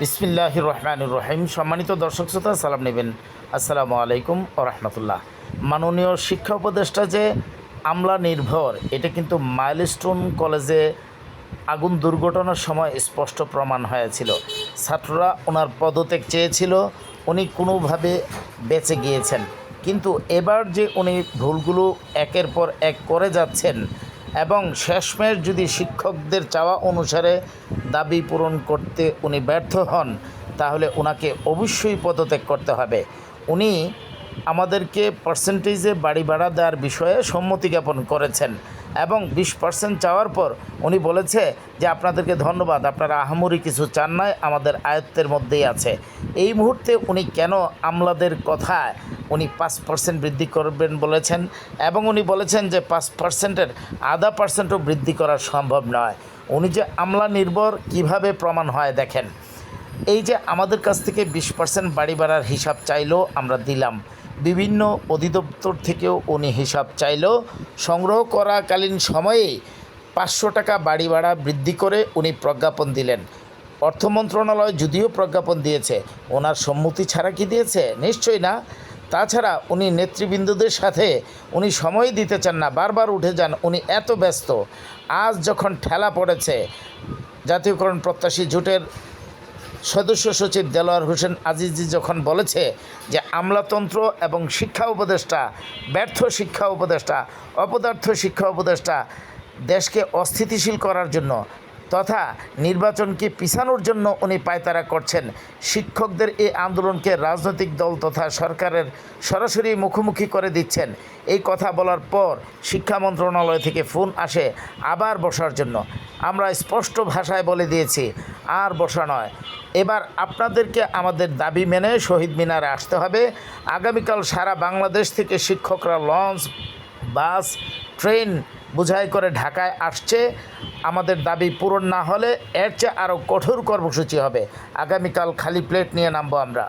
বিসমিল্লাহ রহমানুর রহিম। সম্মানিত দর্শক শ্রোতা, সালাম নেবেন। আসসালামু আলাইকুম ও রহমতুল্লাহ। মাননীয় শিক্ষা উপদেষ্টা যে আমলা নির্ভর, এটা কিন্তু মাইলস্টোন কলেজে আগুন দুর্ঘটনার সময় স্পষ্ট প্রমাণ হয়েছিল। ছাত্ররা ওনার পদত্যাগ চেয়েছিল, উনি কোনোভাবে বেঁচে গিয়েছেন। কিন্তু এবার যে উনি ভুলগুলো একের পর এক করে যাচ্ছেন এবং শেষমেশ যদি শিক্ষকদের চাওয়া অনুসারে দাবি পূরণ করতে উনি ব্যর্থ হন, তাহলে ওনাকে অবশ্যই পদত্যাগ করতে হবে। উনি আমাদেরকে পার্সেন্টেজে বাড়ি ভাড়া দেওয়ার বিষয়ে সম্মতি জ্ঞাপন করেছেন এবং বিশ পার্সেন্ট চাওয়ার পর উনি বলেছে যে, আপনাদেরকে ধন্যবাদ, আপনারা আহামরি কিছু চান নাই, আমাদের আয়ত্তের মধ্যেই আছে। এই মুহূর্তে উনি কেন আমলাদের কথায় উনি পাঁচ পার্সেন্ট বৃদ্ধি করবেন বলেছেন এবং উনি বলেছেন যে পাঁচ পার্সেন্টের আধা পার্সেন্টও বৃদ্ধি করা সম্ভব নয়। উনি যে আমলা নির্ভর কীভাবে প্রমাণ হয় দেখেন। এই যে আমাদের কাছ থেকে বিশ পার্সেন্ট বাড়ি ভাড়ার হিসাব চাইলেও আমরা দিলাম। বিভিন্ন অধিদপ্তর থেকেও উনি হিসাব চাইলেও সংগ্রহ করাকালীন সময়ে পাঁচশো টাকা বাড়ি ভাড়া বৃদ্ধি করে উনি প্রজ্ঞাপন দিলেন। অর্থ মন্ত্রণালয় যদিও প্রজ্ঞাপন দিয়েছে, ওনার সম্মতি ছাড়া কি দিয়েছে? নিশ্চয়ই না। তাছাড়া উনি নেতৃবৃন্দদের সাথে উনি সময় দিতে চান না, বারবার উঠে যান, উনি এত ব্যস্ত। আজ যখন ঠেলা পড়েছে, জাতীয়করণ প্রত্যাশী জোটের সদস্য সচিব দেলোয়ার হোসেন আজিজি যখন বলেছে যে আমলাতন্ত্র এবং শিক্ষা উপদেষ্টা, ব্যর্থ শিক্ষা উপদেষ্টা, অপদার্থ শিক্ষা উপদেষ্টা দেশকে অস্থিতিশীল করার জন্য তথা নির্বাচনকে পিছানোর জন্য উনি পায়তারা করছেন? শিক্ষকদের এই আন্দোলনকে রাজনৈতিক দল তথা সরকারের সরাসরি মুখোমুখি করে দিচ্ছেন। এই কথা বলার পর শিক্ষা মন্ত্রণালয় থেকে ফোন আসে আবার বসার জন্য। আমরা স্পষ্ট ভাষায় বলে দিয়েছি, আর বসা নয়। এবার আপনাদেরকে আমাদের দাবি মেনে শহীদ মিনারে আসতে হবে। আগামীকাল সারা বাংলাদেশ থেকে শিক্ষকরা লঞ্চ বাস, ট্রেন বোঝাই করে ঢাকায় আসছে। আমাদের দাবি পূরণ না হলে এর চেয়ে আরও কঠোর কর্মসূচি হবে। আগামীকাল খালি প্লেট নিয়ে নামবো আমরা।